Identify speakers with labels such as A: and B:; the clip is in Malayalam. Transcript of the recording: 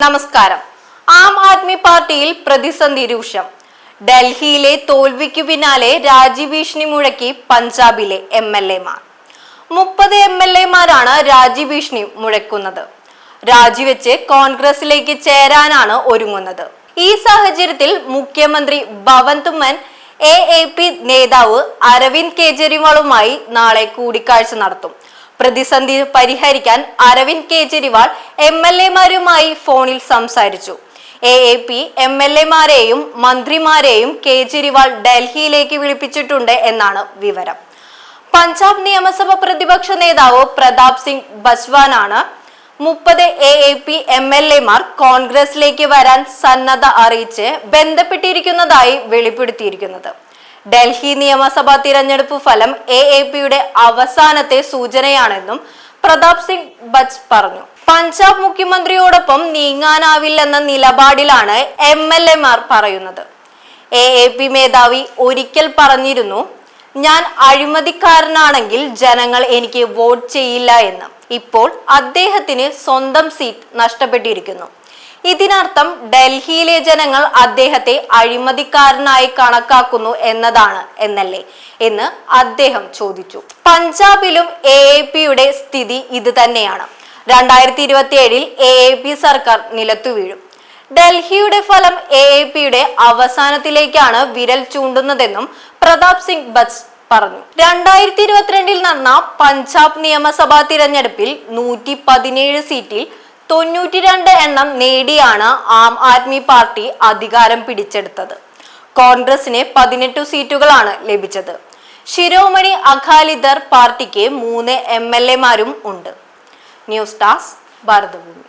A: നമസ്കാരം. ആം ആദ്മി പാർട്ടിയിൽ പ്രതിസന്ധി രൂക്ഷം. ഡൽഹിയിലെ തോൽവിക്കു പിന്നാലെ രാജ്യഭീഷണി മുഴക്കി പഞ്ചാബിലെ എം എൽ എമാർ മുപ്പത് എം എൽ എമാരാണ് രാജ്യഭീഷണി മുഴക്കുന്നത്. രാജിവെച്ച് കോൺഗ്രസിലേക്ക് ചേരാനാണ് ഒരുങ്ങുന്നത്. ഈ സാഹചര്യത്തിൽ മുഖ്യമന്ത്രി ഭവന്ത് മൻ എ എ പി നേതാവ് അരവിന്ദ് കെജ്രിവാളുമായി നാളെ കൂടിക്കാഴ്ച നടത്തും. പ്രതിസന്ധി പരിഹരിക്കാൻ അരവിന്ദ് കെജ്രിവാൾ എം എൽ എമാരുമായി ഫോണിൽ സംസാരിച്ചു. A A P M L എമാരെയും മന്ത്രിമാരെയും കേജ്രിവാൾ ഡൽഹിയിലേക്ക് വിളിപ്പിച്ചിട്ടുണ്ട് എന്നാണ് വിവരം. പഞ്ചാബ് നിയമസഭ പ്രതിപക്ഷ നേതാവ് പ്രതാപ് സിംഗ് ബസ്വാനാണ്. മുപ്പത് A A P M L എമാർ കോൺഗ്രസിലേക്ക് വരാൻ സന്നദ്ധ അറിയിച്ച് ബന്ധപ്പെട്ടിരിക്കുന്നതായി വെളിപ്പെടുത്തിയിരിക്കുന്നത്. ഡൽഹി നിയമസഭാ തിരഞ്ഞെടുപ്പ് ഫലം എ എ പിയുടെ അവസാനത്തെ സൂചനയാണെന്നും പ്രതാപ് സിംഗ് ബച്ച് പറഞ്ഞു. പഞ്ചാബ് മുഖ്യമന്ത്രിയോടൊപ്പം നീങ്ങാനാവില്ലെന്ന നിലപാടിലാണ് എം എൽ എമാർ പറയുന്നത്. എ എ പി മേധാവി ഒരിക്കൽ പറഞ്ഞിരുന്നു ഞാൻ അഴിമതിക്കാരനാണെങ്കിൽ ജനങ്ങൾ എനിക്ക് വോട്ട് ചെയ്യില്ല എന്ന്. ഇപ്പോൾ അദ്ദേഹത്തിന് സ്വന്തം സീറ്റ് നഷ്ടപ്പെട്ടിരിക്കുന്നു. ഇതിനർത്ഥം ഡൽഹിയിലെ ജനങ്ങൾ അദ്ദേഹത്തെ അഴിമതിക്കാരനായി കണക്കാക്കുന്നു എന്നതാണ് എന്നല്ലേ എന്ന് അദ്ദേഹം ചോദിച്ചു. പഞ്ചാബിലും എ പിയുടെ സ്ഥിതി ഇത് തന്നെയാണ്. രണ്ടായിരത്തി ഇരുപത്തി ഏഴിൽ എ എ പി സർക്കാർ നിലത്തു വീഴും. ഡൽഹിയുടെ ഫലം എ എ പിയുടെ അവസാനത്തിലേക്കാണ് വിരൽ ചൂണ്ടുന്നതെന്നും പ്രതാപ് സിംഗ് ബച്ച് പറഞ്ഞു. രണ്ടായിരത്തി ഇരുപത്തിരണ്ടിൽ നടന്ന പഞ്ചാബ് നിയമസഭാ തിരഞ്ഞെടുപ്പിൽ നൂറ്റി പതിനേഴ് സീറ്റിൽ തൊണ്ണൂറ്റിരണ്ട് എണ്ണം നേടിയാണ് ആം ആദ്മി പാർട്ടി അധികാരം പിടിച്ചെടുത്തത്. കോൺഗ്രസിന് പതിനെട്ട് സീറ്റുകളാണ് ലഭിച്ചത്. ശിരോമണി അകാലിദർ പാർട്ടിക്ക് മൂന്ന് എം എൽ എമാരും ഉണ്ട്. ന്യൂസ് ടാസ് ഭാരതഭൂമി.